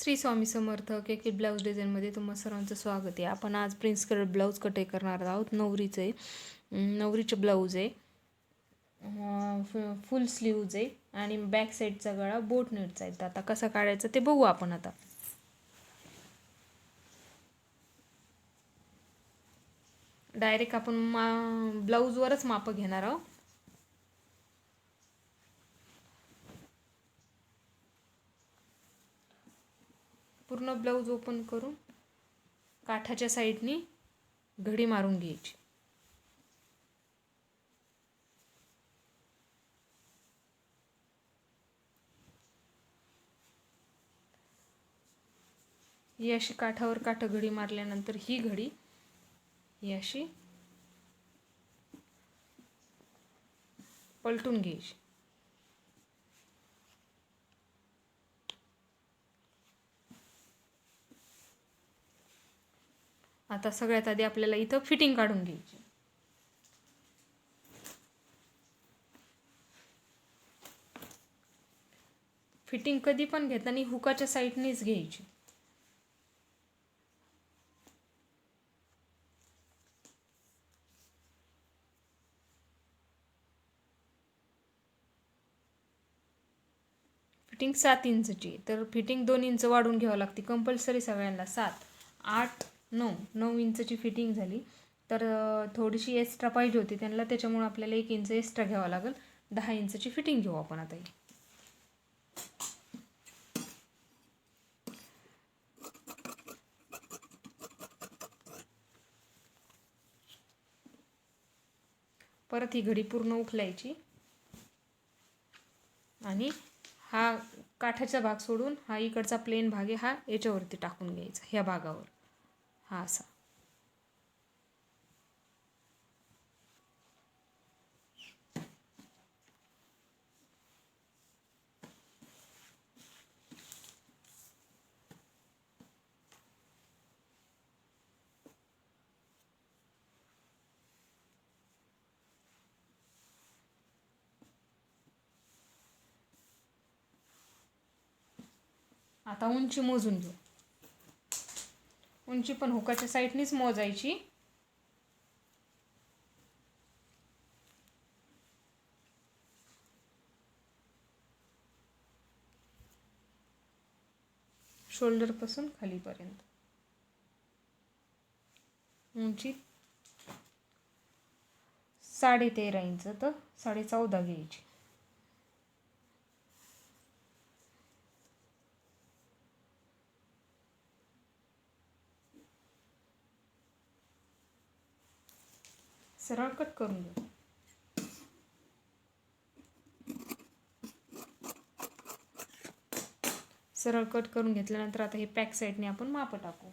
श्री स्वामी समर्थ के blouse डिझाईनमध्ये तुम्हा सर्वांचं स्वागत आहे. आपण आज प्रिन्स कलर ब्लाऊज कटाई करणार आहोत. नवरीचं आहे. नवरीचं ब्लाऊज आहे. फ- फुल स्लीव्ज आहे. आणि बॅक साईडचा गळा बोट नेटचा आहे. तर आता कसा काढायचा ते बघू आपण आता. डायरेक्ट आपण मा ब्लाऊजवरच मापं घेणार आहोत. पूर्ण ब्लाऊज ओपन करून काठाच्या साईडनी घडी मारून घ्यायची. ही अशी काठावर काठ घडी मारल्यानंतर ही घडी ही अशी पलटून घ्यायची. आता सगळ्यात आधी आपल्याला इथं फिटिंग काढून घ्यायची. फिटिंग कधी पण घेताना हुकाच्या साईडनेच घ्यायची. फिटिंग सात इंचची तर फिटिंग दोन इंच वाढून घ्यावं लागते. कंपल्सरी सगळ्यांना सात आठ नऊ नऊ इंचची फिटिंग झाली. तर थोडीशी एक्स्ट्रा पाहिजे होती. त्यांना त्याच्यामुळे आपल्याला एक इंच एक्स्ट्रा घ्यावा लागेल. दहा इंचची फिटिंग घेऊ आपण आता. ही परत ही घडी पूर्ण उखलायची. आणि हा काठाचा भाग सोडून हा इकडचा प्लेन भाग आहे हा याच्यावरती टाकून घ्यायचा ह्या भागावर. हा असा आता उंची मोजून घेऊ उंची पण हुकाच्या साईडनीच मोजायची. शोल्डरपासून खालीपर्यंत. उंची साडे तेरा इंच तर साडे चौदा घ्यायची. सरळ कट करून घेऊ सरळ कट करून घेतल्यानंतर आता हे पॅक साईडने आपण माप टाकू.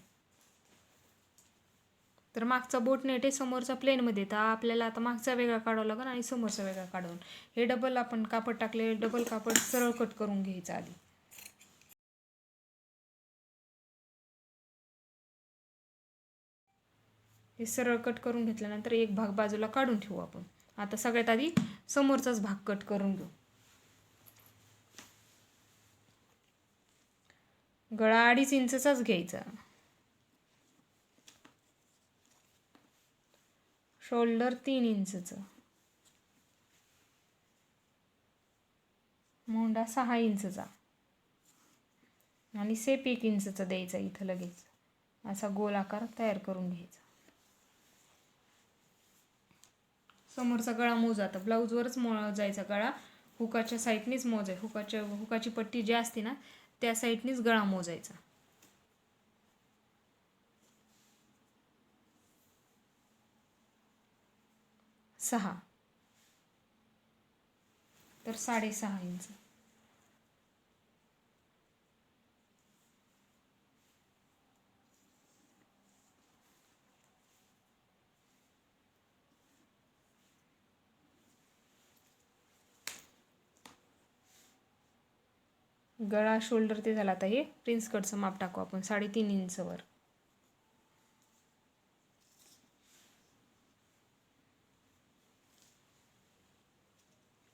तर मागचा बोट नेट आहे समोरचा प्लेनमध्ये तर आपल्याला आता मागचा वेगळा काढावा लागेल आणि समोरचा वेगळा काढून हे डबल आपण कापड टाकले डबल कापड सरळ कट करून घ्यायचं आधी. हे सरळ कट करून घेतल्यानंतर एक भाग बाजूला काढून ठेवू आपण. आता सगळ्यात आधी समोरचाच भाग कट करून घेऊ. गळा अडीच इंचचाच घ्यायचा. शोल्डर तीन इंचचं. मोंडा सहा इंचचा. आणि सेप एक इंचचा द्यायचा इथं लगेच. असा गोल आकार तयार करून घ्यायचा. समोरचा गळा मोजा आता ब्लाऊजवरच मोजायचा गळा. हुकाच्या साईडनीच मोजाय हुकाच्या हुकाची पट्टी जी असते ना त्या साईडनीच गळा मोजायचा सहा. तर साडेसहा इंच. गळा शोल्डर ते झाला आता हे. प्रिन्स कटचं माप टाकू आपण. साडेतीन इंचवर.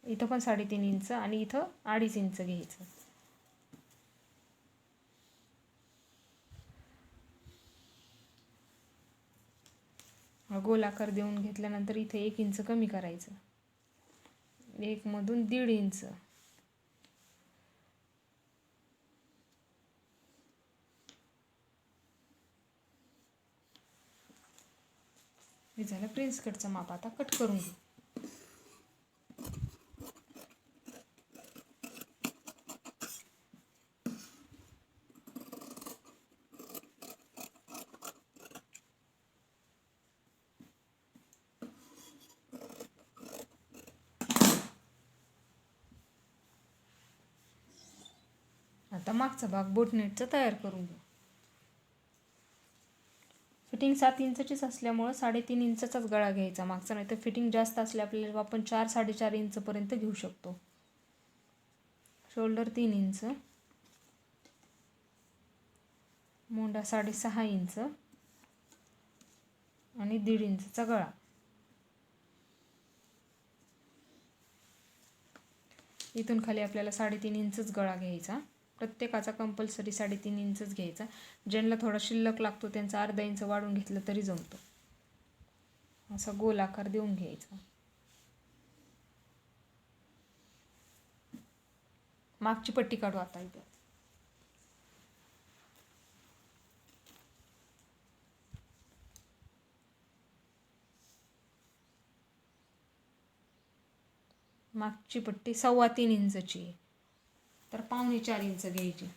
इथं पण साडेतीन इंच आणि इथं अडीच इंच घ्यायचं. गोलाकार देऊन घेतल्यानंतर इथे एक इंच कमी करायचं. एकमधून दीड इंच. हे झालं प्रिन्स कटचं माप आता कट करून घेऊ. आता मागचा भाग बोटनेटचा तयार करून घेऊ. फिटिंग सात इंचचीच असल्यामुळं साडेतीन इंचाचाच गळा घ्यायचा मागचा नाही तर फिटिंग जास्त असल्या आपल्याला आपण चार साडेचार इंचपर्यंत घेऊ शकतो. शोल्डर तीन इंच. मोंडा साडेसहा इंच. आणि दीड इंचचा गळा. इथून खाली आपल्याला साडेतीन इंचच गळा घ्यायचा. प्रत्येकाचा कंपल्सरी साडेतीन इंचच घ्यायचा. ज्यांना थोडा शिल्लक लागतो त्यांचा अर्धा इंच वाढून घेतलं तरी जमतो. असा गोल आकार देऊन घ्यायचा. मागची पट्टी काढू आता इथं. मागची पट्टी सव्वा तीन इंचची. आहे तर पावणे चार इंच घ्यायची.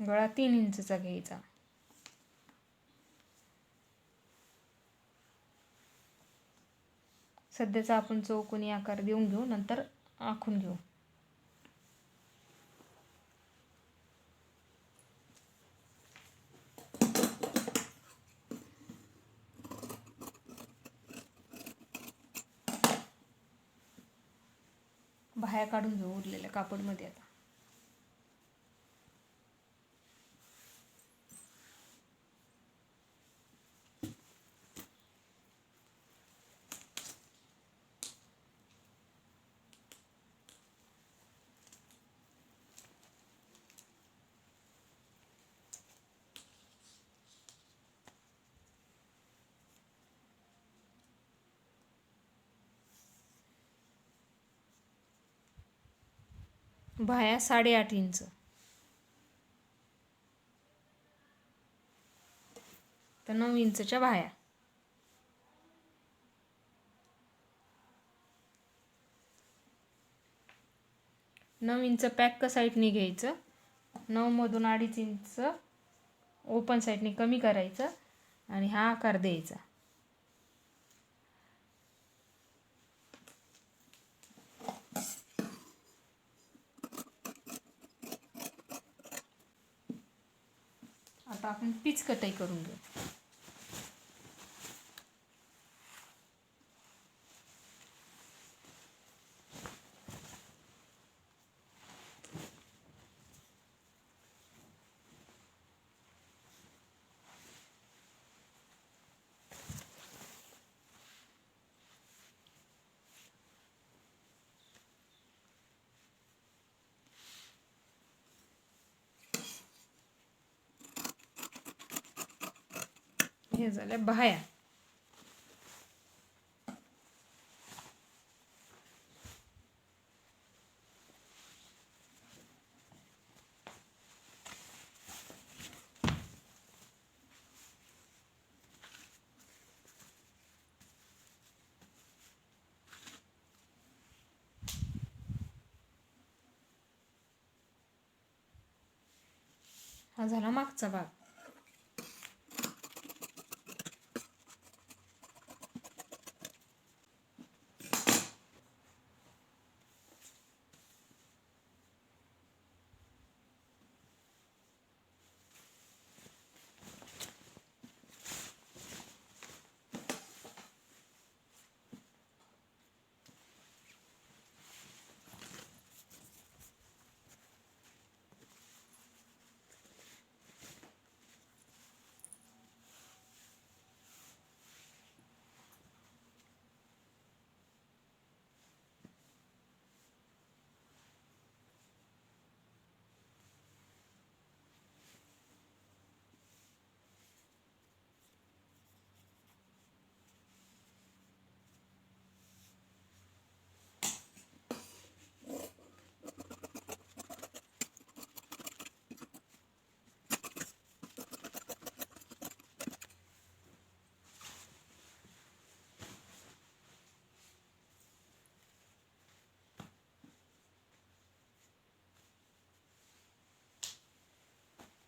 गळा तीन इंचचा घ्यायचा. सध्याचा आपण चौकोनी आकार देऊन घेऊ नंतर आखून घेऊ. बाह्या काढून घेऊ उरलेल्या कापडमध्ये आता. बाया साडेआठ इंच. तर नऊ इंचच्या बाया. नऊ इंच पॅक साईडने घ्यायचं. नऊमधून अडीच इंच ओपन साईडने कमी करायचं. आणि हा आकार द्यायचा. आता आपण पीच कटाई करून घेऊ. हे झाल्या बाह्या हा झाला मागचा भाग.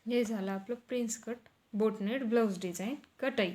हे झालं आपलं prince cut boat neck blouse design कटाई.